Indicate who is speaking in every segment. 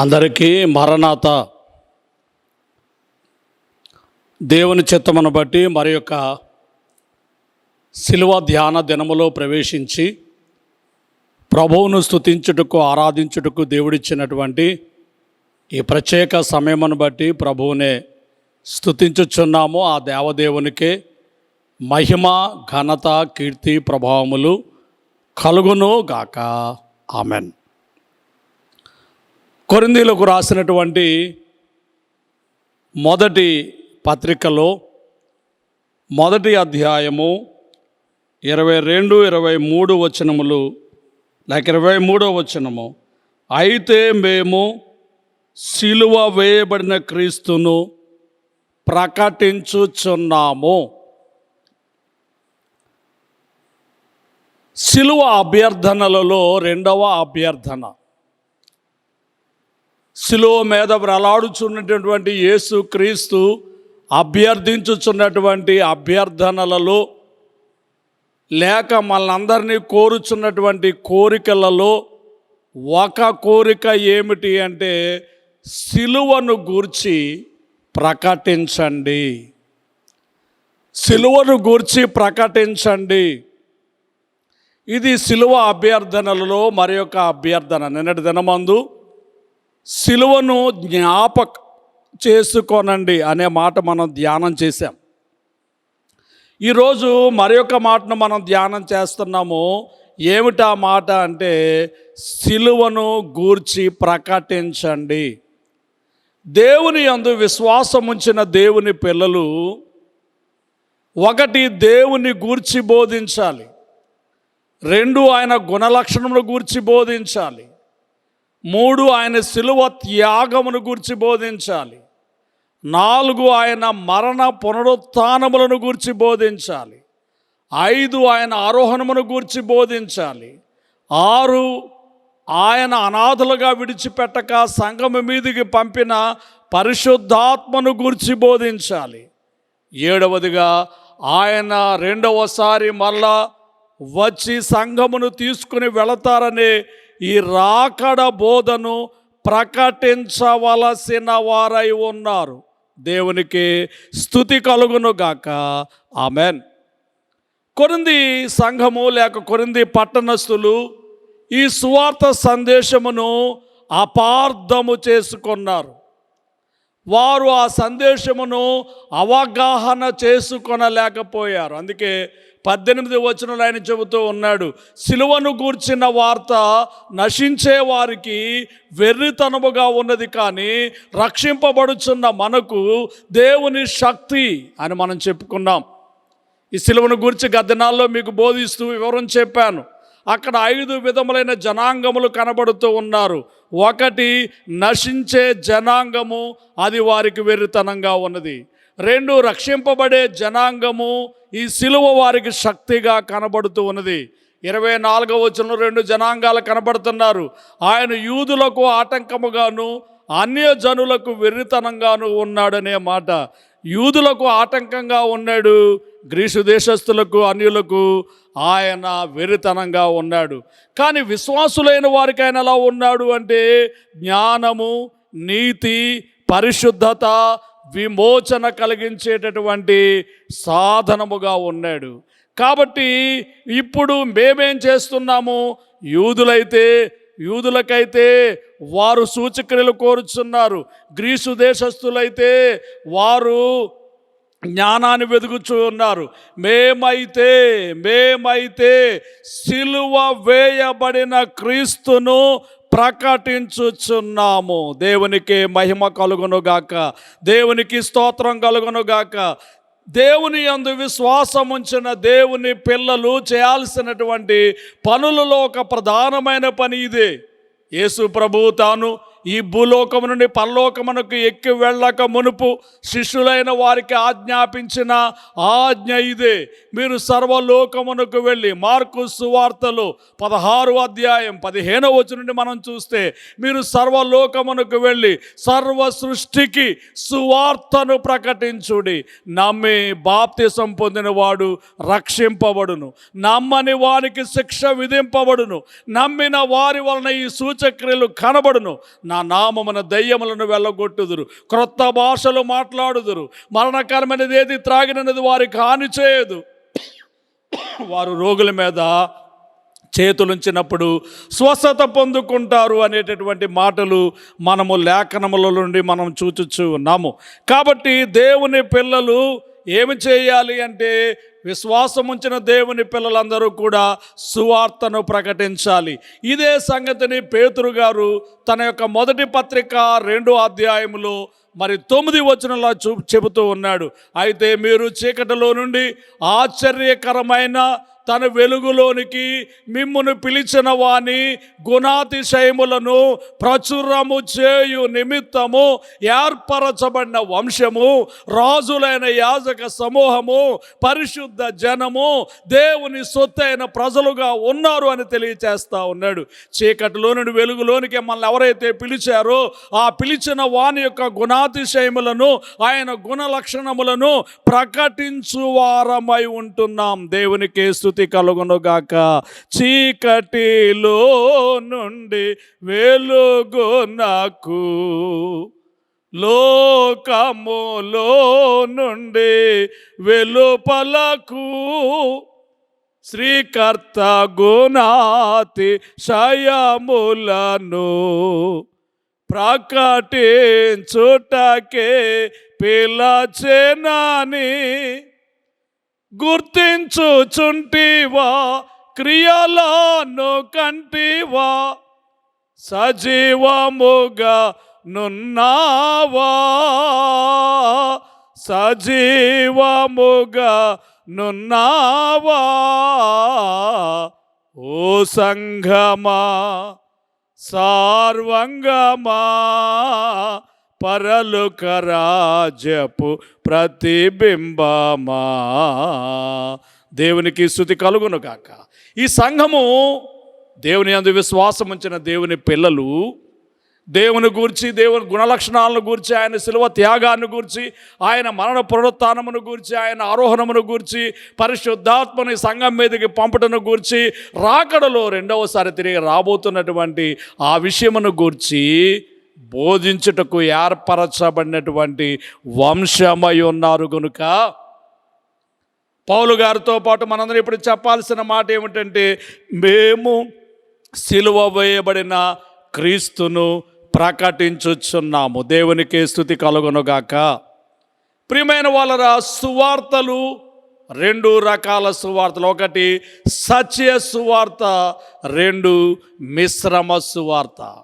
Speaker 1: అందరికీ మరణాత. దేవుని చిత్తమును బట్టి మరి యొక్క శిలువ ధ్యాన దినములో ప్రవేశించి ప్రభువును స్తుతించుటకు ఆరాధించుటకు దేవుడిచ్చినటువంటి ఈ ప్రత్యేక సమయమును బట్టి ప్రభువునే స్థుతించుచున్నాము ఆ దేవదేవునికే మహిమ ఘనత కీర్తి ప్రభావములు కలుగును గాక. ఆమెన్. కొరిందీలకు రాసినటువంటి మొదటి పత్రికలో మొదటి అధ్యాయము ఇరవై రెండు ఇరవై మూడు వచనములు లేక ఇరవై మూడో వచనము. అయితే మేము సిలువ వేయబడిన క్రీస్తును ప్రకటించుచున్నాము. సిలువ అభ్యర్థనలలో రెండవ అభ్యర్థన. శిలువ మీద వ్రలాడుచున్నటువంటి యేసు క్రీస్తు అభ్యర్థించుచున్నటువంటి అభ్యర్థనలలో లేక మనందరినీ కోరుచున్నటువంటి కోరికలలో ఒక కోరిక ఏమిటి అంటే సిలువను గూర్చి ప్రకటించండి. సిలువను గూర్చి ప్రకటించండి. ఇది సిలువ అభ్యర్థనలలో మరి యొక్క అభ్యర్థన. నిన్నటి దినమందు సిలువను జ్ఞాపక చేసుకోనండి అనే మాట మనం ధ్యానం చేశాం. ఈరోజు మరి ఒక మాటను మనం ధ్యానం చేస్తున్నాము. ఏమిటా మాట అంటే సిలువను గూర్చి ప్రకటించండి. దేవుని అందు విశ్వాసం ఉంచిన దేవుని పిల్లలు ఒకటి దేవుని గూర్చి బోధించాలి. రెండు ఆయన గుణలక్షణములు గూర్చి బోధించాలి. మూడు ఆయన శిలువ త్యాగమును గూర్చి బోధించాలి. నాలుగు ఆయన మరణ పునరుత్నములను గూర్చి బోధించాలి. ఐదు ఆయన ఆరోహణమును గూర్చి బోధించాలి. ఆరు ఆయన అనాథలుగా విడిచిపెట్టక సంఘము మీదికి పంపిన పరిశుద్ధాత్మను గూర్చి బోధించాలి. ఏడవదిగా ఆయన రెండవసారి మళ్ళా వచ్చి సంఘమును తీసుకుని వెళతారనే ఈ రాకడ బోధను ప్రకటించవలసిన వారై ఉన్నారు. దేవునికి స్థుతి కలుగును గాక. ఆమెన్. కొరింది సంఘము లేక కొరింది పట్టణస్థులు ఈ సువార్త సందేశమును అపార్థము చేసుకున్నారు. వారు ఆ సందేశమును అవగాహన చేసుకొనలేకపోయారు. అందుకే పద్దెనిమిది వచనంలో ఆయన చెబుతూ ఉన్నాడు. సిలువను గూర్చిన వార్త నశించే వారికి వెర్రితనముగా ఉన్నది కానీ రక్షింపబడుచున్న మనకు దేవుని శక్తి అని మనం చెప్పుకున్నాం. ఈ సిలువను గురించి గద్దెనాల్లో మీకు బోధిస్తూ వివరం చెప్పాను. అక్కడ ఐదు విధములైన జనాంగములు కనబడుతూ ఉన్నారు. ఒకటి నశించే జనాంగము అది వారికి వెర్రితనంగా ఉన్నది. రెండు రక్షింపబడే జనాంగము ఈ సిలువ వారికి శక్తిగా కనబడుతూ ఉన్నది. ఇరవై నాలుగవ వచనంలో రెండు జనాంగాలు కనబడుతున్నారు. ఆయన యూదులకు ఆటంకముగాను అన్య జనులకు వెర్రితనంగాను ఉన్నాడనే మాట. యూదులకు ఆటంకంగా ఉన్నాడు గ్రీసు దేశస్థులకు అన్యులకు ఆయన వెర్రితనంగా ఉన్నాడు. కానీ విశ్వాసులైన వారికి ఆయన ఎలా ఉన్నాడు అంటే జ్ఞానము నీతి పరిశుద్ధత విమోచన కలిగించేటటువంటి సాధనముగా ఉన్నాడు. కాబట్టి ఇప్పుడు మేమేం చేస్తున్నాము? యూదులైతే యూదులకైతే వారు సూచక్రియలు కోరుచున్నారు. గ్రీసు దేశస్థులైతే వారు జ్ఞానాన్ని వెతుకుచూ ఉన్నారు మేమైతే మేమైతే సిలువ వేయబడిన క్రీస్తును ప్రకటించుచున్నాము. దేవునికి మహిమ కలుగునుగాక. దేవునికి స్తోత్రం కలుగునుగాక. దేవుని యందు విశ్వాసం ఉంచిన దేవుని పిల్లలు చేయాల్సినటువంటి పనులలో ఒక ప్రధానమైన పని ఇదే. యేసు ప్రభు తాను ఈ భూలోకము నుండి పరలోకమునకు ఎక్కి వెళ్ళక మునుపు శిష్యులైన వారికి ఆజ్ఞాపించిన ఆజ్ఞ ఇదే. మీరు సర్వలోకమునకు వెళ్ళి మార్కు సువార్తలు పదహారు అధ్యాయం పదిహేనవ వచ్చి నుండి మనం చూస్తే మీరు సర్వలోకమునకు వెళ్ళి సర్వ సృష్టికి సువార్తను ప్రకటించుడి. నమ్మి బాప్తిసం పొందినవాడు రక్షింపబడును. నమ్మని వారికి శిక్ష విధింపబడును. నమ్మిన వారి వలన ఈ సూచక్రియలు కనబడును. నా నామమున దయ్యములను వెళ్ళగొట్టుదురు. క్రొత్త భాషలు మాట్లాడుదురు. మరణకరమైనది ఏది త్రాగినది వారికి హాని చేయదు. వారు రోగుల మీద చేతులుంచినప్పుడు స్వస్థత పొందుకుంటారు అనేటటువంటి మాటలు మనము లేఖనముల నుండి మనం చూచుచూ ఉన్నాము. కాబట్టి దేవుని పిల్లలు ఏమి చేయాలి అంటే విశ్వాసం ఉంచిన దేవుని పిల్లలందరూ కూడా సువార్తను ప్రకటించాలి. ఇదే సంగతిని పేతురు గారు తన యొక్క మొదటి పత్రిక రెండో అధ్యాయములో మరి తొమ్మిది వచనంలో చూ చెబుతూ ఉన్నాడు. అయితే మీరు చీకటిలో నుండి ఆశ్చర్యకరమైన తన వెలుగులోనికి మిమ్మును పిలిచిన వాని గుణాతిశయములను ప్రచురము చేయు నిమిత్తము ఏర్పరచబడిన వంశము రాజులైన యాజక సమూహము పరిశుద్ధ జనము దేవుని సొత్తైన ప్రజలుగా ఉన్నారు అని తెలియచేస్తా ఉన్నాడు. చీకటిలో నుండి వెలుగులోనికి మనల్ని ఎవరైతే పిలిచారో ఆ పిలిచిన వాని యొక్క గుణాతిశయములను ఆయన గుణ లక్షణములను ప్రకటించువారమై ఉంటున్నాం. దేవునికి స్థుతి కలుగునుగాక. చీకటిలో నుండి వెలుగు నాకు లోకములో నుండి వెలుపలకు. శ్రీకర్త గుణాతి శయములను ప్రకటించుటకే పిలచెనని గుర్తించుచుంటివా క్రియలను కంటివా సజీవముగా నున్నావా సజీవముగా నున్నావా ఓ సంఘమా సార్వంగమా పరలుకరాజపు ప్రతిబింబమా. దేవునికి స్థుతి కలుగును కాక ఈ సంఘము దేవుని అందు విశ్వాసం ఉంచిన దేవుని పిల్లలు దేవుని గూర్చి దేవుని గుణలక్షణాలను గూర్చి ఆయన శిలువ త్యాగాన్ని గూర్చి ఆయన మరణ పునరుత్నమును గూర్చి ఆయన ఆరోహణమును గూర్చి పరిశుద్ధాత్మని సంఘం మీదకి పంపటను గూర్చి రాకడలో రెండవసారి తిరిగి రాబోతున్నటువంటి ఆ విషయమును గూర్చి బోధించుటకు ఏర్పరచబడినటువంటి వంశమై ఉన్నారు కనుక పౌలు గారితో పాటు మనందరం ఇప్పుడు చెప్పాల్సిన మాట ఏమిటంటే మేము సిలువ వేయబడిన క్రీస్తును ప్రకటించుచున్నాము. దేవునికి స్థుతి కలుగునుగాక. ప్రియమైన వాళ్ళరా సువార్తలు రెండు రకాల సువార్తలు. ఒకటి సత్య సువార్త రెండు మిశ్రమ సువార్త.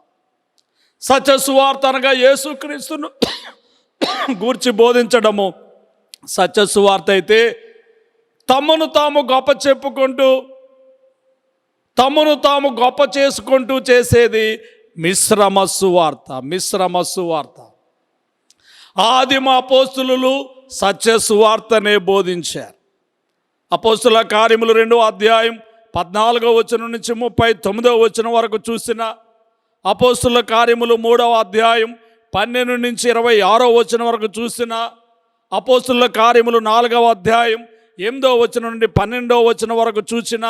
Speaker 1: సత్య సువార్త అనగా యేసుక్రీస్తును గూర్చి బోధించడము. సత్య సువార్త అయితే తమను తాము గొప్ప చెప్పుకుంటూ తమను తాము గొప్ప చేసుకుంటూ చేసేది మిశ్రమ సువార్త మిశ్రమ సువార్త ఆదిమ అపోస్తులు సత్య సువార్తనే బోధించారు. అపోస్తుల కార్యములు రెండో అధ్యాయం పద్నాలుగో వచనం నుంచి ముప్పై తొమ్మిదో వచనం వరకు చూసిన అపోస్తుల కార్యములు మూడవ అధ్యాయం పన్నెండు నుంచి ఇరవై ఆరో వచనం వరకు చూసిన అపోస్తుల కార్యములు నాలుగవ అధ్యాయం ఎనిమిదో వచనం నుండి పన్నెండవ వచనం వరకు చూసిన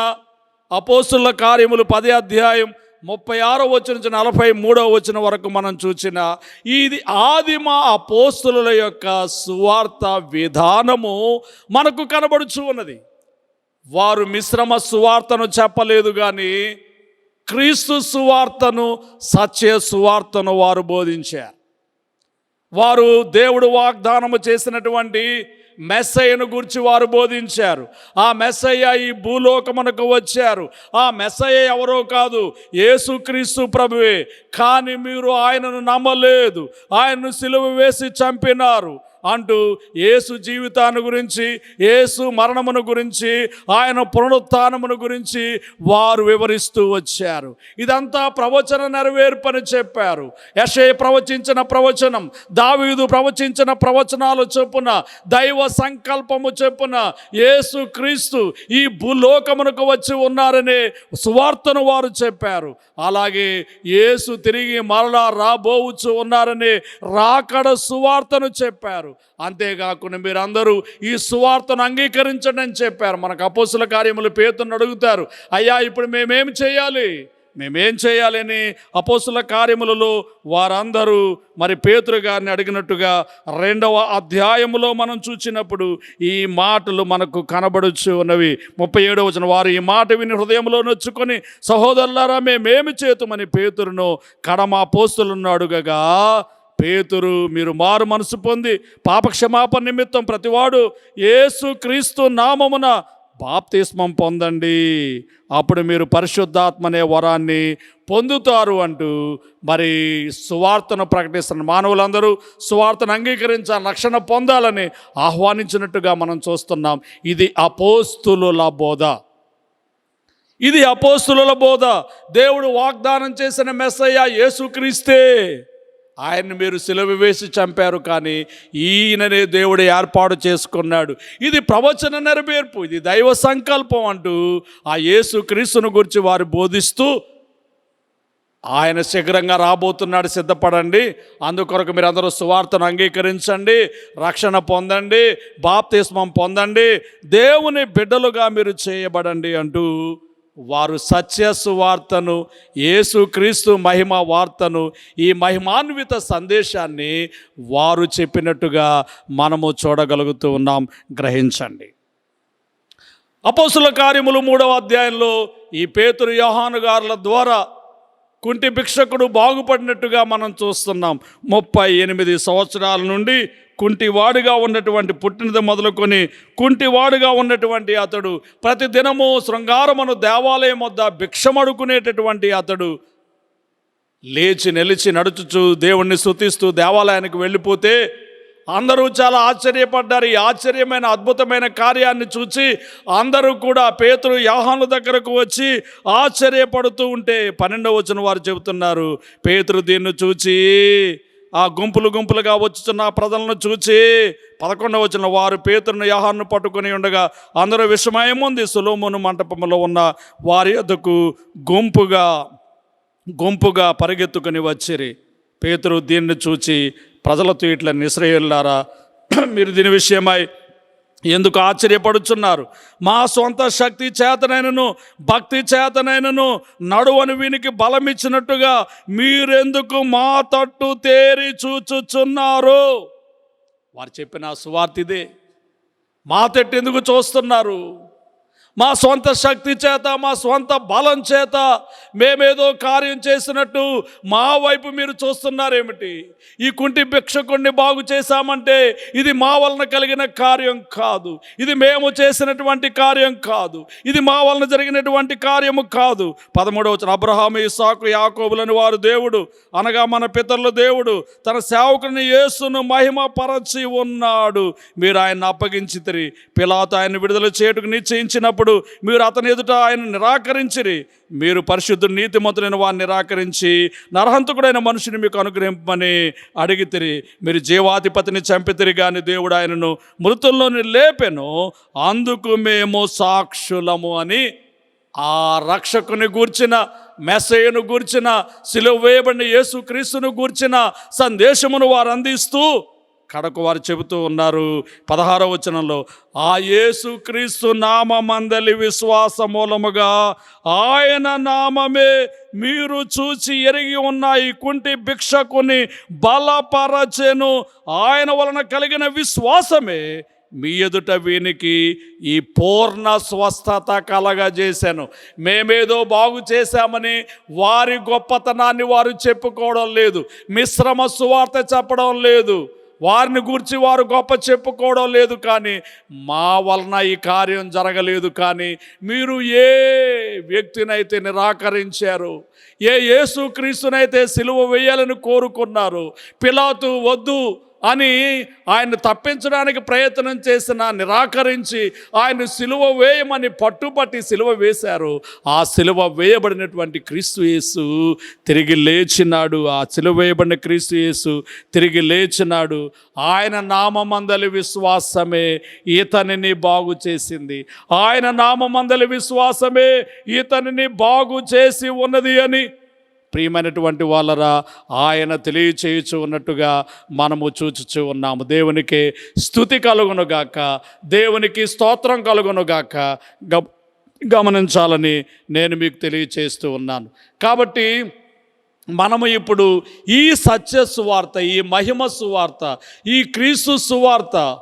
Speaker 1: అపోస్తుల కార్యములు పది అధ్యాయం ముప్పై ఆరో వచ్చిన నుంచి నలభై మూడో వచ్చిన వరకు మనం చూసిన ఇది ఆదిమ అపోస్తుల యొక్క సువార్త విధానము మనకు కనబడుచు ఉన్నది. వారు మిశ్రమ సువార్తను చెప్పలేదు కానీ క్రీస్తు సువార్తను సత్య సువార్తను వారు బోధించారు. వారు దేవుడు వాగ్దానము చేసినటువంటి మెస్సయ్యను గురించి వారు బోధించారు. ఆ మెస్సయ్య ఈ భూలోకమునకు వచ్చారు. ఆ మెస్సయ్య ఎవరో కాదు యేసుక్రీస్తు ప్రభువే. కానీ మీరు ఆయనను నమ్మలేదు. ఆయనను సిలువ వేసి చంపినారు. అంటూ యేసు జీవితాన్ని గురించి యేసు మరణమును గురించి ఆయన పునరుత్నమును గురించి వారు వివరిస్తూ వచ్చారు. ఇదంతా ప్రవచన నెరవేర్పని చెప్పారు. యషే ప్రవచించిన ప్రవచనం దావీదు ప్రవచించిన ప్రవచనాలు చొప్పున దైవ సంకల్పము చెప్పున యేసు క్రీస్తు ఈ భూలోకమునకు వచ్చి ఉన్నారనే సువార్తను వారు చెప్పారు. అలాగే యేసు తిరిగి మరలా రాబోవచ్చు ఉన్నారనే రాకడ సువార్తను చెప్పారు. అంతేకాకుండా మీరందరూ ఈ సువార్తను అంగీకరించండి అని చెప్పారు. మనకు అపోసుల కార్యములు పేతుని అడుగుతారు. అయ్యా ఇప్పుడు మేమేం చేయాలి? మేమేం చేయాలని అపోసుల కార్యములలో వారందరూ మరి పేతురు గారిని అడిగినట్టుగా రెండవ అధ్యాయములో మనం చూచినప్పుడు ఈ మాటలు మనకు కనబడుచు ఉన్నవి. ముప్పై ఏడవ వచ్చిన వారు ఈ మాట విని హృదయంలో నొచ్చుకొని సహోదరులారా మేమేమి చేతుమని పేతురును కడమా అపోస్తులను అడుగగా పేతురు మీరు మారు మనసు పొంది పాపక్షమాపణ నిమిత్తం ప్రతివాడు యేసు క్రీస్తు నామమున బాప్తిస్మం పొందండి. అప్పుడు మీరు పరిశుద్ధాత్మ అనే వరాన్ని పొందుతారు అంటూ మరి సువార్తను ప్రకటిస్తున్న మానవులందరూ సువార్తను అంగీకరించాలి రక్షణ పొందాలని ఆహ్వానించినట్టుగా మనం చూస్తున్నాం. ఇది అపోస్తులుల బోధ. ఇది అపోస్తుల బోధ. దేవుడు వాగ్దానం చేసిన మెస్సయ్య యేసుక్రీస్తే. ఆయన్ని మీరు సిలువ వేసి చంపారు కానీ ఈయననే దేవుడు ఏర్పాటు చేసుకున్నాడు. ఇది ప్రవచన నెరవేర్పు ఇది దైవ సంకల్పం అంటూ ఆ యేసు క్రీస్తును గురించి వారు బోధిస్తూ ఆయన శీఘ్రంగా రాబోతున్నాడు. సిద్ధపడండి. అందుకొరకు మీరు అందరూ సువార్తను అంగీకరించండి. రక్షణ పొందండి. బాప్తిస్మం పొందండి. దేవుని బిడ్డలుగా మీరు చేయబడండి అంటూ వారు సత్య సువార్తను యేసుక్రీస్తు మహిమ వార్తను ఈ మహిమాన్విత సందేశాన్ని వారు చెప్పినట్టుగా మనము చూడగలుగుతూ ఉన్నాం. గ్రహించండి. అపోసుల కార్యములు మూడవ అధ్యాయంలో ఈ పేతురు యోహాను గారుల ద్వారా కుంటి భిక్షకుడు బాగుపడినట్టుగా మనం చూస్తున్నాం. ముప్పై ఎనిమిది సంవత్సరాల నుండి కుంటివాడుగా ఉన్నటువంటి పుట్టినది మొదలుకొని కుంటివాడుగా ఉన్నటువంటి అతడు ప్రతి దినము శృంగారమును దేవాలయం వద్ద భిక్షమడుకునేటటువంటి అతడు లేచి నిలిచి నడుచుచు దేవుణ్ణి స్థుతిస్తూ దేవాలయానికి వెళ్ళిపోతే అందరూ చాలా ఆశ్చర్యపడ్డారు. ఈ ఆశ్చర్యమైన అద్భుతమైన కార్యాన్ని చూసి అందరూ కూడా పేతురు యోహాను దగ్గరకు వచ్చి ఆశ్చర్యపడుతూ ఉంటే పన్నెండవ వచ్చిన వారు చెబుతున్నారు. పేతురు దీన్ని చూచి ఆ గుంపులు గుంపులుగా వచ్చుతున్న ఆ ప్రజలను చూచి పదకొండవ వచ్చిన వారు పేతురును యాహాన్ని పట్టుకొని ఉండగా అందరూ విషమయముంది సులోమును మంటపంలో ఉన్న వారి యొద్దకు గుంపుగా గుంపుగా పరిగెత్తుకుని వచ్చిరి. పేతురు దీన్ని చూచి ప్రజలతో ఇట్లా నిశ్రయులారా మీరు దీని విషయమై ఎందుకు ఆశ్చర్యపడుచున్నారు? మా సొంత శక్తి చేతనైనను భక్తి చేతనైనను నడువని వీనికి బలమిచ్చినట్టుగా మీరెందుకు మా తట్టు తేరి చూచుచున్నారు? వారు చెప్పిన సువార్తిదే మా తట్టు ఎందుకు చూస్తున్నారు? మా సొంత శక్తి చేత మా సొంత బలం చేత మేమేదో కార్యం చేసినట్టు మా వైపు మీరు చూస్తున్నారేమిటి? ఈ కుంటి భిక్షకుణ్ణి బాగు చేశామంటే ఇది మా వలన కలిగిన కార్యం కాదు. ఇది మేము చేసినటువంటి కార్యం కాదు. ఇది మా వలన జరిగినటువంటి కార్యము కాదు. పదమూడవ వచ్చిన అబ్రహాము ఇసాకు యాకోబులని వారు దేవుడు అనగా మన పితరుల దేవుడు తన సేవకుని యేసును మహిమ పరచి ఉన్నాడు. మీరు ఆయన అప్పగించితిరి. పిలాత ఆయన విడుదల చేయుటకు నిశ్చయించినప్పుడు మీరు అతని ఎదుట ఆయన నిరాకరించిరి. మీరు పరిశుద్ధుడు నీతిమంతులైన వారిని నిరాకరించి నరహంతకుడైన మనుషుని మీకు అనుగ్రహింపమని అడిగితిరి. మీరు జీవాధిపతిని చంపితిరి కానీ దేవుడు ఆయనను మృతుల్లోని లేపెను. అందుకు మేము సాక్షులము అని ఆ రక్షకుని గూర్చిన మెసేయను గూర్చిన సిలువ వేయబడిన యేసుక్రీస్తును గూర్చిన సందేశమును వారు అందిస్తూ కడకు వారు చెబుతూ ఉన్నారు. పదహారవ వచనంలో ఆ యేసుక్రీస్తు నామ నామందలి విశ్వాస మూలముగా ఆయన నామమే మీరు చూచి ఎరిగి ఉన్న ఈ కుంటి భిక్షకుని బలపరచెను. ఆయన వలన కలిగిన విశ్వాసమే మీ ఎదుట వీనికి ఈ పూర్ణ స్వస్థత కలగజేశాను. మేమేదో బాగు చేశామని వారి గొప్పతనాన్ని వారు చెప్పుకోవడం లేదు. మిశ్రమ సువార్త చెప్పడం లేదు. వారిని గూర్చి వారు గొప్ప చెప్పుకోవడం లేదు కానీ మా వలన ఈ కార్యం జరగలేదు కానీ మీరు ఏ వ్యక్తినైతే నిరాకరించారు ఏ యేసుక్రీస్తునైతే సిలువ వేయాలని కోరుకున్నారు పిలాతు వద్దు అని ఆయన తప్పించడానికి ప్రయత్నం చేసిన నిరాకరించి ఆయన సిలువ వేయమని పట్టుపట్టి సిలువ వేశారు. ఆ సిలువ వేయబడినటువంటి క్రీస్తు యేసు తిరిగి లేచినాడు. ఆ సిలువ వేయబడిన క్రీస్తు యేసు తిరిగి లేచినాడు. ఆయన నామమందలి విశ్వాసమే ఈతనిని బాగు చేసింది. ఆయన నామమందలి విశ్వాసమే ఈతనిని బాగు చేసి ఉన్నది అని ప్రియమైనటువంటి వాళ్ళరా ఆయన తెలియచేయచ్చు ఉన్నట్టుగా మనము చూచుచూ ఉన్నాము. దేవునికి స్థుతి కలుగునుగాక దేవునికి స్తోత్రం కలుగునుగాక గ గమనించాలని నేను మీకు తెలియచేస్తూ ఉన్నాను. కాబట్టి మనము ఇప్పుడు ఈ సత్య సువార్త ఈ మహిమ సువార్త ఈ క్రీస్తు సువార్త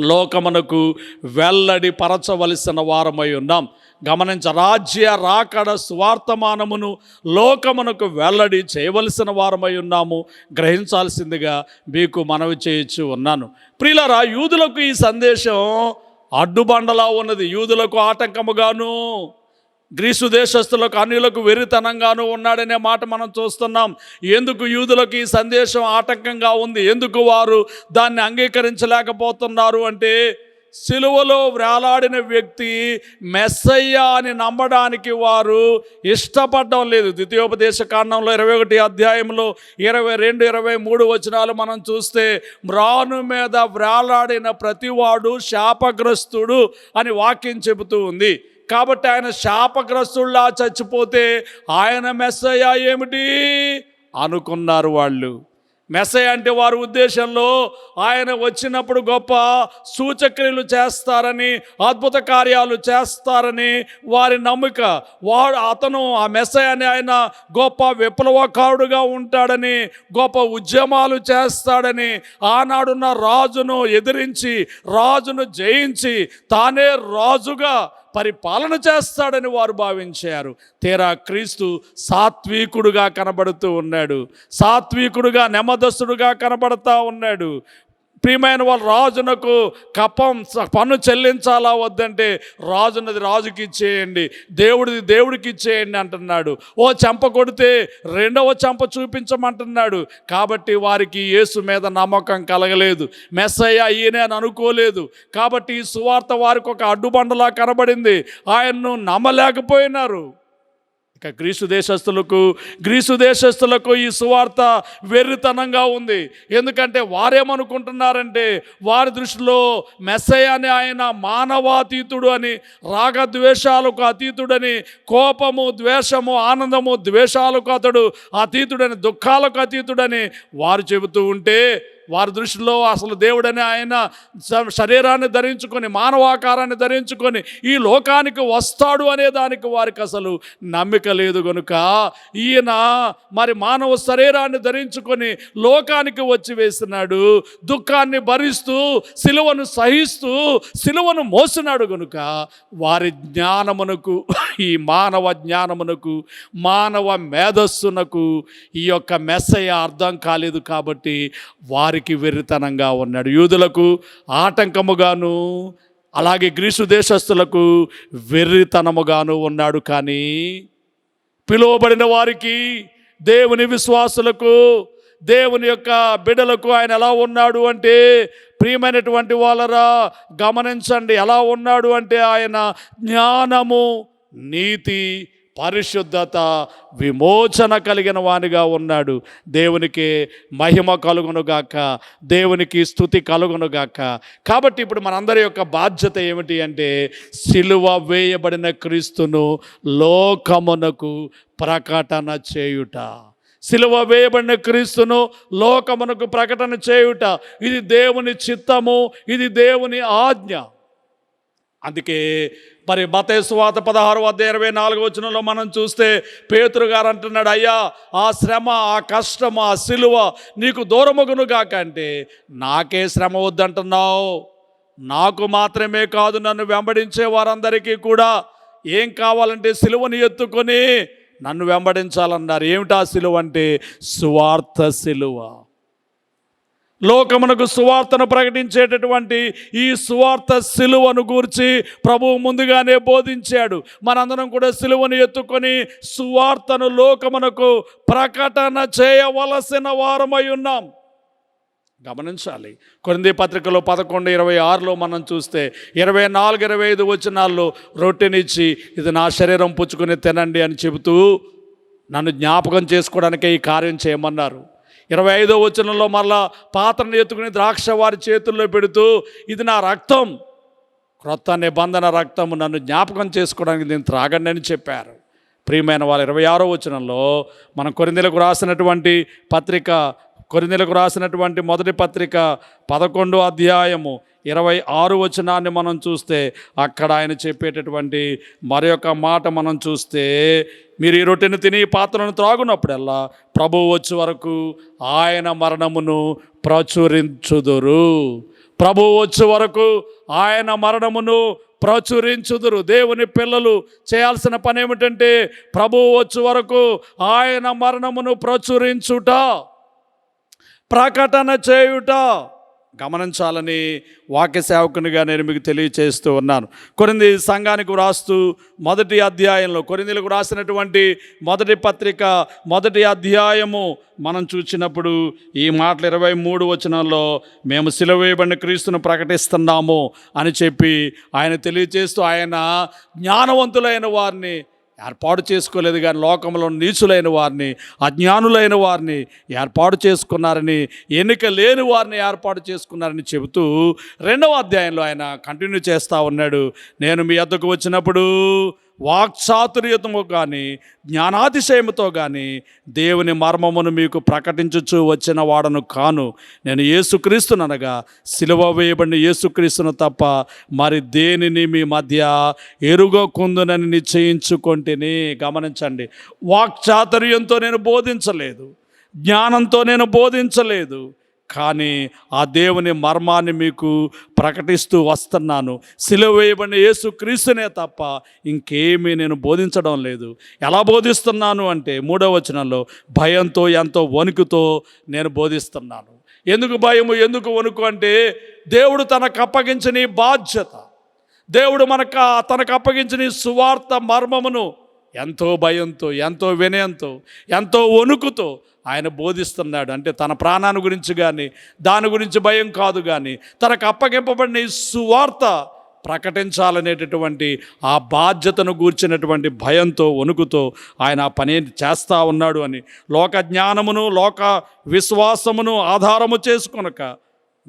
Speaker 1: లోకమునకు వెల్లడి పరచవలసిన వారమై ఉన్నాం. గమనించ రాజ్య రాకడ స్వార్థమానమును లోకమునకు వెల్లడి చేయవలసిన వారమై ఉన్నాము. గ్రహించాల్సిందిగా మీకు మనవి చేయొచ్చు ఉన్నాను. ప్రియులరా యూదులకు ఈ సందేశం అడ్డుబండలా ఉన్నది. యూదులకు ఆటంకముగాను గ్రీసు దేశస్తులకు అన్యులకు వెరితనంగాను ఉన్నాడనే మాట మనం చూస్తున్నాం. ఎందుకు యూదులకు ఈ సందేశం ఆటంకంగా ఉంది? ఎందుకు వారు దాన్ని అంగీకరించలేకపోతున్నారు అంటే సిలువలో వ్రేలాడిన వ్యక్తి మెస్సయ్య అని నమ్మడానికి వారు ఇష్టపడడం లేదు. ద్వితీయోపదేశ కాండంలో ఇరవై ఒకటి అధ్యాయంలో ఇరవై రెండు ఇరవై మూడు వచనాలు మనం చూస్తే మ్రాను మీద వ్రేలాడిన ప్రతివాడు శాపగ్రస్తుడు అని వాక్యం చెబుతూ ఉంది. కాబట్టి ఆయన శాపగ్రస్తుల్లా చచ్చిపోతే ఆయన మెస్సయ్య ఏమిటి? అనుకున్నారు వాళ్ళు. మెస్సయ్య అంటే వారి ఉద్దేశంలో ఆయన వచ్చినప్పుడు గొప్ప సూచక్రియలు చేస్తారని అద్భుత కార్యాలు చేస్తారని వారి నమ్మిక. వాడు అతను ఆ మెస్సయ్య అని ఆయన గొప్ప విప్లవకారుడుగా ఉంటాడని గొప్ప ఉద్యమాలు చేస్తాడని ఆనాడున్న రాజును ఎదిరించి రాజును జయించి తానే రాజుగా పరిపాలన చేస్తాడని వారు భావించారు. తీరా క్రీస్తు సాత్వికుడుగా కనబడుతూ ఉన్నాడు. సాత్వికుడుగా నెమ్మదస్తుడుగా కనబడతా ఉన్నాడు. ప్రియమైన వాళ్ళ రాజునకు కపం స- పన్ను చెల్లించాలా వద్దంటే రాజునది రాజుకి ఇచ్చేయండి దేవుడిది దేవుడికి ఇచ్చేయండి అంటున్నాడు. ఓ చెంప కొడితే రెండవ చెంప చూపించమంటున్నాడు. కాబట్టి వారికి యేసు మీద నమ్మకం కలగలేదు. మెస్సయ్య ఈయనే అని అనుకోలేదు. కాబట్టి ఈ సువార్త వారికి ఒక అడ్డుబండలా కనబడింది. ఆయన్ను నమ్మలేకపోయినారు. ఇక గ్రీసు దేశస్తులకు గ్రీసు దేశస్తులకు ఈ సువార్త వెర్రితనంగా ఉంది. ఎందుకంటే వారేమనుకుంటున్నారంటే వారి దృష్టిలో మెస్సయ్య అని ఆయన మానవాతీతుడు అని రాగద్వేషాలకు అతీతుడని కోపము ద్వేషము ఆనందము ద్వేషాలకు అతడు అతీతుడని దుఃఖాలకు అతీతుడని వారు చెబుతూ ఉంటే వారి దృష్టిలో అసలు దేవుడని ఆయన శ- శరీరాన్ని ధరించుకొని మానవాకారాన్ని ధరించుకొని ఈ లోకానికి వస్తాడు అనే దానికి వారికి అసలు నమ్మిక లేదు గనుక ఈయన మరి మానవ శరీరాన్ని ధరించుకొని లోకానికి వచ్చి వేస్తున్నాడు దుఃఖాన్ని భరిస్తూ సిలువను సహిస్తూ సిలువను మోసినాడు గనుక వారి జ్ఞానమునకు ఈ మానవ జ్ఞానమునకు మానవ మేధస్సునకు ఈ యొక్క మెస్సయ్య అర్థం కాలేదు కాబట్టి వారి వారికి వెర్రితనంగా ఉన్నాడు. యూదులకు ఆటంకముగాను అలాగే గ్రీసు దేశస్తులకు వెర్రితనముగాను ఉన్నాడు. కానీ పిలువబడిన వారికి దేవుని విశ్వాసులకు దేవుని యొక్క బిడలకు ఆయన ఎలా ఉన్నాడు అంటే ప్రియమైనటువంటి వాళ్ళరా గమనించండి ఎలా ఉన్నాడు అంటే ఆయన జ్ఞానము నీతి పరిశుద్ధత విమోచన కలిగిన వానిగా ఉన్నాడు. దేవునికి మహిమ కలుగునుగాక దేవునికి స్థుతి కలుగునుగాక కాబట్టి ఇప్పుడు మనందరి యొక్క బాధ్యత ఏమిటి అంటే సిలువ వేయబడిన క్రీస్తును లోకమునకు ప్రకటన చేయుట. సిలువ వేయబడిన క్రీస్తును లోకమునకు ప్రకటన చేయుట. ఇది దేవుని చిత్తము ఇది దేవుని ఆజ్ఞ. అందుకే మరి మతేశ్వాత పదహారు వద్ద ఇరవై నాలుగు వచనంలో మనం చూస్తే పేతురు గారు అంటున్నాడు అయ్యా ఆ శ్రమ ఆ కష్టం ఆ సిలువ నీకు దూరమగును కాకంటే అంటే నాకే శ్రమ వద్దంటున్నావు. నాకు మాత్రమే కాదు నన్ను వెంబడించే వారందరికీ కూడా ఏం కావాలంటే సిలువని ఎత్తుకొని నన్ను వెంబడించాలన్నారు. ఏమిటా సిలువ అంటే స్వార్థ సిలువ. లోకమునకు సువార్తను ప్రకటించేటటువంటి ఈ సువార్త సిలువను గూర్చి ప్రభువు ముందుగానే బోధించాడు. మనందరం కూడా సిలువను ఎత్తుకొని సువార్తను లోకమునకు ప్రకటన చేయవలసిన వారమై ఉన్నాం. గమనించాలి. కొరింది పత్రికలో పదకొండు ఇరవై ఆరులో మనం చూస్తే ఇరవై నాలుగు ఇరవై ఐదు వచ్చినాల్లో రొట్టెనిచ్చి ఇది నా శరీరం పుచ్చుకొని తినండి అని చెబుతూ నన్ను జ్ఞాపకం చేసుకోవడానికే ఈ కార్యం చేయమన్నారు. ఇరవై ఐదో వచనంలో మరలా పాత్రను ఎత్తుకుని ద్రాక్ష వారి చేతుల్లో పెడుతూ ఇది నా రక్తం. క్రొత్త నిబంధన రక్తము నన్ను జ్ఞాపకం చేసుకోవడానికి నేను త్రాగండి అని చెప్పారు. ప్రియమైన వాళ్ళ ఇరవై ఆరో వచనంలో మనం కొరిందలకు రాసినటువంటి పత్రిక కొరిందెలకు రాసినటువంటి మొదటి పత్రిక పదకొండు అధ్యాయము ఇరవై ఆరు వచనాన్ని మనం చూస్తే అక్కడ ఆయన చెప్పేటటువంటి మరి యొక్క మాట మనం చూస్తే మీరు ఈ రొట్టెను తిని ఈ పాత్రను త్రాగునప్పుడల్లా ప్రభువు వచ్చే వరకు ఆయన మరణమును ప్రచురించుదురు. ప్రభువు వచ్చే వరకు ఆయన మరణమును ప్రచురించుదురు. దేవుని పిల్లలు చేయాల్సిన పని ఏమిటంటే ప్రభువు వచ్చే వరకు ఆయన మరణమును ప్రచురించుట ప్రకటన చేయుట. గమనించాలని వాక్య సేవకునిగా నేను మీకు తెలియచేస్తూ ఉన్నాను. కొరింది సంఘానికి వ్రాస్తూ మొదటి అధ్యాయంలో కొరిందులకు రాసినటువంటి మొదటి పత్రిక మొదటి అధ్యాయము మనం చూసినప్పుడు ఈ మాటలు ఇరవై మూడు వచనంలో మేము సిలువేయబడిన క్రీస్తును ప్రకటిస్తున్నాము అని చెప్పి ఆయన తెలియచేస్తూ ఆయన జ్ఞానవంతులైన వారిని ఏర్పాటు చేసుకోలేదు కానీ లోకంలో నీచులైన వారిని అజ్ఞానులైన వారిని ఏర్పాటు చేసుకున్నారని ఎన్నిక లేని వారిని ఏర్పాటు చేసుకున్నారని చెబుతూ రెండవ అధ్యాయంలో ఆయన కంటిన్యూ చేస్తూ ఉన్నాడు. నేను మీ వద్దకు వచ్చినప్పుడు వాక్చాతుర్యతము కానీ జ్ఞానాతిశయముతో కానీ దేవుని మర్మమును మీకు ప్రకటించుచు వచ్చిన వాడను కాను. నేను ఏసుక్రీస్తుననగా సిలువ వేయబడిన యేసుక్రీస్తును తప్ప మరి దేనిని మీ మధ్య ఎరుగకుందునని నిశ్చయించుకొంటిని గమనించండి. వాక్చాతుర్యంతో నేను బోధించలేదు. జ్ఞానంతో నేను బోధించలేదు. కానీ ఆ దేవుని మర్మాన్ని మీకు ప్రకటిస్తూ వస్తున్నాను. సిలువ వేయబడిన యేసు క్రీస్తునే తప్ప ఇంకేమీ నేను బోధించడం లేదు. ఎలా బోధిస్తున్నాను అంటే మూడవ వచనంలో భయంతో ఎంతో వణుకుతో నేను బోధిస్తున్నాను. ఎందుకు భయము ఎందుకు వణుకు అంటే దేవుడు తనకు అప్పగించిన బాధ్యత. దేవుడు మనకు తనకు అప్పగించిన సువార్త మర్మమును ఎంతో భయంతో ఎంతో వినయంతో ఎంతో వణుకుతో ఆయన బోధిస్తున్నాడు. అంటే తన ప్రాణాన్ని గురించి కానీ దాని గురించి భయం కాదు కానీ తనకు అప్పగింపబడిన ఈ సువార్త ప్రకటించాలనేటటువంటి ఆ బాధ్యతను గూర్చినటువంటి భయంతో వణుకుతో ఆయన ఆ పని చేస్తూ ఉన్నాడు అని లోక జ్ఞానమును లోక విశ్వాసమును ఆధారము చేసుకొనక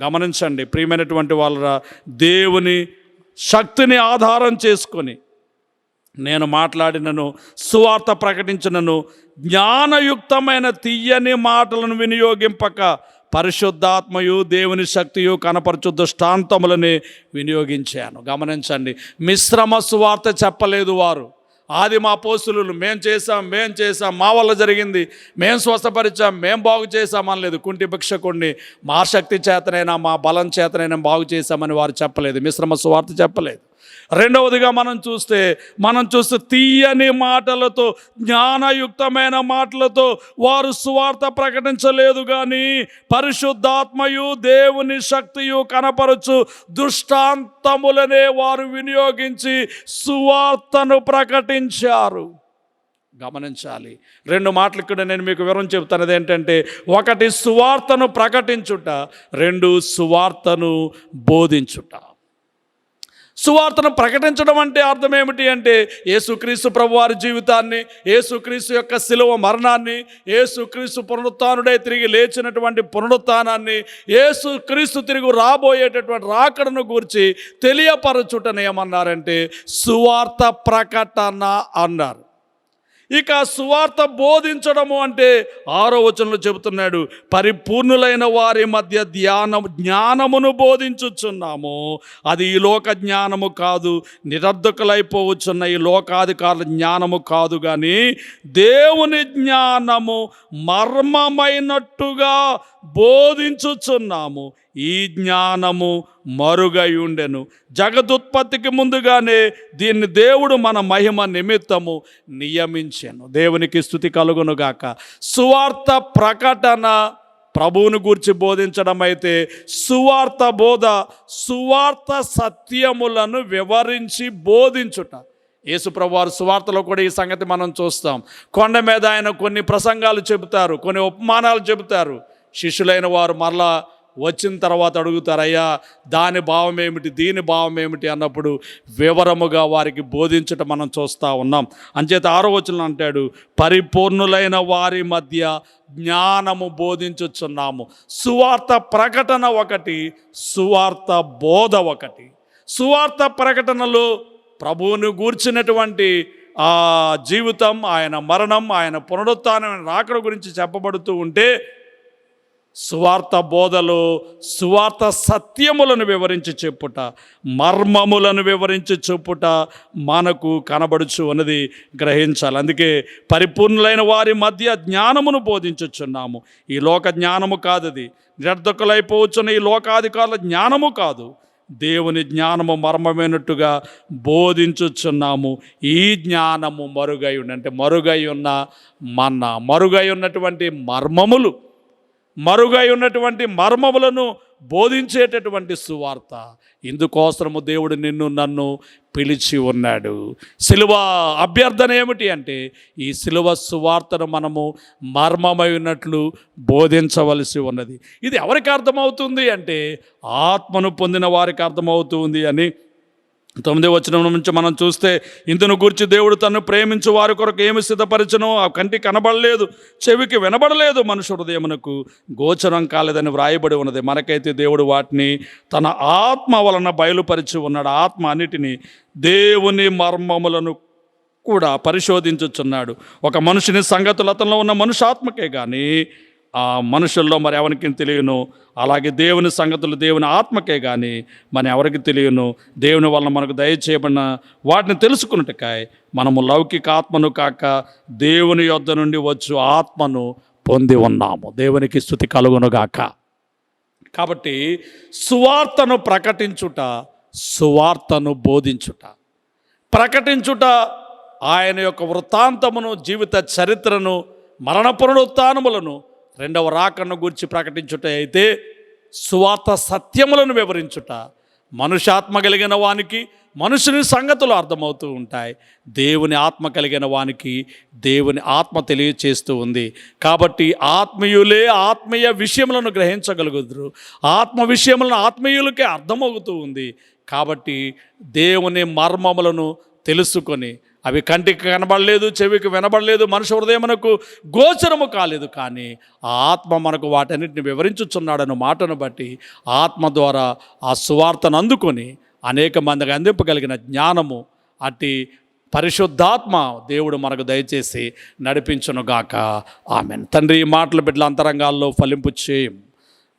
Speaker 1: గమనించండి. ప్రియమైనటువంటి వాళ్ళ దేవుని శక్తిని ఆధారం చేసుకొని నేను మాట్లాడినను సువార్త ప్రకటించినను జ్ఞానయుక్తమైన తీయని మాటలను వినియోగింపక పరిశుద్ధాత్మయు దేవుని శక్తియు కనపరచు దృష్టాంతములని వినియోగించాను. గమనించండి మిశ్రమ సువార్త చెప్పలేదు వారు. ఆది మా పోసులు మేం చేసాం మేం చేసాం మా వల్ల జరిగింది మేం స్వస్థపరిచాం మేం బాగు చేసాం అనలేదు. కుంటి భిక్షకుణ్ణి మా శక్తి చేతనైనా మా బలం చేతనైనా బాగు చేశామని వారు చెప్పలేదు. మిశ్రమ సువార్త చెప్పలేదు. రెండవదిగా మనం చూస్తే మనం చూస్తే తీయని మాటలతో జ్ఞానయుక్తమైన మాటలతో వారు సువార్త ప్రకటించలేదు కానీ పరిశుద్ధాత్మయు దేవుని శక్తియు కనపరచు దృష్టాంతములనే వారు వినియోగించి సువార్తను ప్రకటించారు. గమనించాలి. రెండు మాటలు ఇక్కడ నేను మీకు వివరం చెప్తాను ఏంటంటే ఒకటి సువార్తను ప్రకటించుట రెండు సువార్తను బోధించుట. సువార్తను ప్రకటించడం అంటే అర్థం ఏమిటి అంటే యేసుక్రీస్తు ప్రభు వారి జీవితాన్ని యేసుక్రీస్తు యొక్క శిలువ మరణాన్ని యేసుక్రీస్తు పునరుత్నుడై తిరిగి లేచినటువంటి పునరుత్నాన్ని యేసుక్రీస్తు తిరిగి రాబోయేటటువంటి రాకడను గురించి తెలియపరచుటనేమన్నారంటే సువార్త ప్రకటన అన్నారు. ఇక సువార్త బోధించడము అంటే ఆరో వచనంలో చెబుతున్నాడు పరిపూర్ణులైన వారి మధ్య ధ్యానం జ్ఞానమును బోధించుచున్నాము. అది ఈ లోక జ్ఞానము కాదు నిరర్ధకులైపోవచ్చున్న ఈ లోకాధికారుల జ్ఞానము కాదు కానీ దేవుని జ్ఞానము మర్మమైనట్టుగా బోధించుచున్నాము. ఈ జ్ఞానము మరుగై ఉండెను. జగదుత్పత్తికి ముందుగానే దీన్ని దేవుడు మన మహిమ నిమిత్తము నియమించాను. దేవునికి స్థుతి కలుగునుగాక. సువార్త ప్రకటన ప్రభువును గూర్చి బోధించడం అయితే సువార్త బోధ సువార్త సత్యములను వివరించి బోధించుట. యేసుప్రభువారు సువార్తలో కూడా ఈ సంగతి మనం చూస్తాం. కొండ మీద ఆయన కొన్ని ప్రసంగాలు చెబుతారు కొన్ని ఉపమానాలు చెబుతారు. శిష్యులైన వారు మరలా వచ్చిన తర్వాత అడుగుతారు అయ్యా దాని భావం ఏమిటి దీని భావం ఏమిటి అన్నప్పుడు వివరముగా వారికి బోధించటం మనం చూస్తూ ఉన్నాం. అంచేత ఆరో వచనం అంటాడు పరిపూర్ణులైన వారి మధ్య జ్ఞానము బోధించుచున్నాము. సువార్త ప్రకటన ఒకటి సువార్త బోధ ఒకటి. సువార్త ప్రకటనలో ప్రభువును గూర్చినటువంటి ఆ జీవితం ఆయన మరణం ఆయన పునరుత్థానం రాకడ గురించి చెప్పబడుతూ ఉంటే సువార్త బోధలు సువార్త సత్యములను వివరించి చెప్పుట మర్మములను వివరించి చెప్పుట మనకు కనబడుచు అన్నది గ్రహించాలి. అందుకే పరిపూర్ణులైన వారి మధ్య జ్ఞానమును బోధించుచున్నాము. ఈ లోక జ్ఞానము కాదది. నిరర్ధకులైపోవచ్చున్న ఈ లోకాధికారుల జ్ఞానము కాదు. దేవుని జ్ఞానము మర్మమైనట్టుగా బోధించుచున్నాము. ఈ జ్ఞానము మరుగై ఉన్న అంటే మరుగై ఉన్న మన్న మరుగై ఉన్నటువంటి మర్మములు. మరుగై ఉన్నటువంటి మర్మములను బోధించేటటువంటి సువార్త. ఇందుకోసము దేవుడు నిన్ను నన్ను పిలిచి ఉన్నాడు. సిలువ అభ్యర్థన ఏమిటి అంటే ఈ సిలువ సువార్తను మనము మర్మమై ఉన్నట్లు బోధించవలసి ఉన్నది. ఇది ఎవరికి అర్థమవుతుంది అంటే ఆత్మను పొందిన వారికి అర్థమవుతుంది అని తొమ్మిది వచనం నుంచి మనం చూస్తే ఇందును గురించి దేవుడు తను ప్రేమించు వారి కొరకు ఏమి సిద్ధపరచనో ఆ కంటి కనబడలేదు చెవికి వినబడలేదు మనుషు హృదయమునకు గోచరం కాలేదని వ్రాయబడి ఉన్నది. మనకైతే దేవుడు వాటిని తన ఆత్మ వలన బయలుపరిచి ఉన్నాడు. ఆత్మ అన్నిటినీ దేవుని మర్మములను కూడా పరిశోధించుచున్నాడు. ఒక మనుషుని సంగతులు అతనిలో ఉన్న మనుషాత్మకే కానీ ఆ మనుషుల్లో మరి ఎవరికి తెలియను. అలాగే దేవుని సంగతులు దేవుని ఆత్మకే కానీ మన ఎవరికి తెలియను. దేవుని వలన మనకు దయచేయబడిన వాటిని తెలుసుకున్నట్టుకాయ మనము లౌకిక ఆత్మను కాక దేవుని యొద్ద నుండి వచ్చు ఆత్మను పొంది ఉన్నాము. దేవునికి స్థుతి కలుగునుగాక కాబట్టి సువార్తను ప్రకటించుట సువార్తను బోధించుట. ప్రకటించుట ఆయన యొక్క వృత్తాంతమును జీవిత చరిత్రను మరణ పునరుత్నములను రెండవ రాకను గురించి ప్రకటించుట అయితే సువార్త సత్యములను వివరించుట. మనుషాత్మ కలిగిన వానికి మనుషుని సంగతులు అర్థమవుతూ ఉంటాయి. దేవుని ఆత్మ కలిగిన వానికి దేవుని ఆత్మ తెలియచేస్తూ ఉంది. కాబట్టి ఆత్మీయులే ఆత్మీయ విషయములను గ్రహించగలుగుదురు. ఆత్మ విషయములను ఆత్మీయులకే అర్థమవుతూ ఉంది. కాబట్టి దేవుని మర్మములను తెలుసుకొని అవి కంటికి కనబడలేదు చెవికి వినబడలేదు మనుషు హృదయమునకు గోచరము కాలేదు కానీ ఆ ఆత్మ మనకు వాటన్నిటిని వివరించుచున్నాడన్న మాటను బట్టి ఆత్మ ద్వారా ఆ సువార్తను అందుకొని అనేక మందికి అందింపగలిగిన జ్ఞానము అట్టి పరిశుద్ధాత్మ దేవుడు మనకు దయచేసి నడిపించునుగాక. ఆమె తండ్రి ఈ మాటలు బిడ్డల అంతరంగాల్లో ఫలింపు చేయం.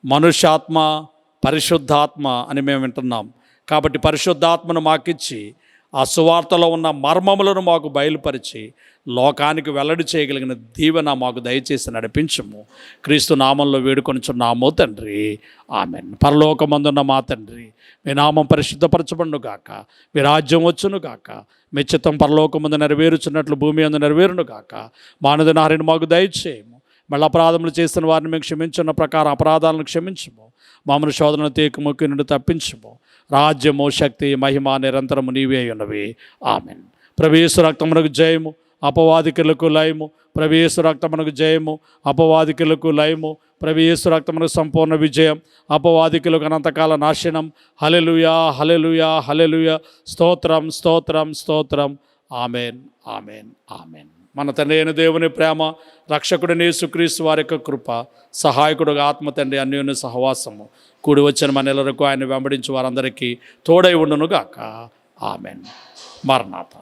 Speaker 1: మనుష్యాత్మ పరిశుద్ధాత్మ అని మేము వింటున్నాం. కాబట్టి పరిశుద్ధాత్మను మాకిచ్చి ఆ సువార్తలో ఉన్న మర్మములను మాకు బయలుపరిచి లోకానికి వెల్లడి చేయగలిగిన దీవెన మాకు దయచేసి నడిపించము. క్రీస్తు నామంలో వేడుకొనిచున్నాము తండ్రి. ఆమె పరలోకమందున్న మా తండ్రి మీ నామం పరిశుద్ధపరచబడును గాక మీ రాజ్యం వచ్చును గాక మీ చిత్తం పరలోకమందు నెరవేరుచున్నట్లు భూమి అందు నెరవేరును గాక మానదనారిని మాకు దయచేయము. మళ్ళీ అపరాధములు చేసిన వారిని మేము క్షమించిన ప్రకారం అపరాధాలను క్షమించము. మామూలు శోధన తీకముకి నుండి తప్పించము. రాజ్యము శక్తి మహిమ నిరంతరము నీవే ఉన్నవి ఆమెన్. ప్రవేశ రక్తమునకు జయము అపవాదికులకు లయము. ప్రవేశ రక్తమునకు జయము అపవాదికులకు లయము. ప్రవేశ రక్తమునకు సంపూర్ణ విజయం అపవాదికులకు అనంతకాల నాశనం. హలెలుయా హలెలుయా హలెలుయా స్తోత్రం స్తోత్రం స్తోత్రం. ఆమెన్ ఆమెన్ ఆమెన్. మన తండ్రి అయిన దేవుని ప్రేమ రక్షకుడిని సుక్రీస్తు వారి యొక్క కృప సహాయకుడుగా ఆత్మ తండ్రి అన్యోన్య సహవాసము కూడి వచ్చిన మన నెలలకు ఆయన వెంబడించి వారందరికీ తోడై ఉండునుగాక. ఆమెన్. మరణాత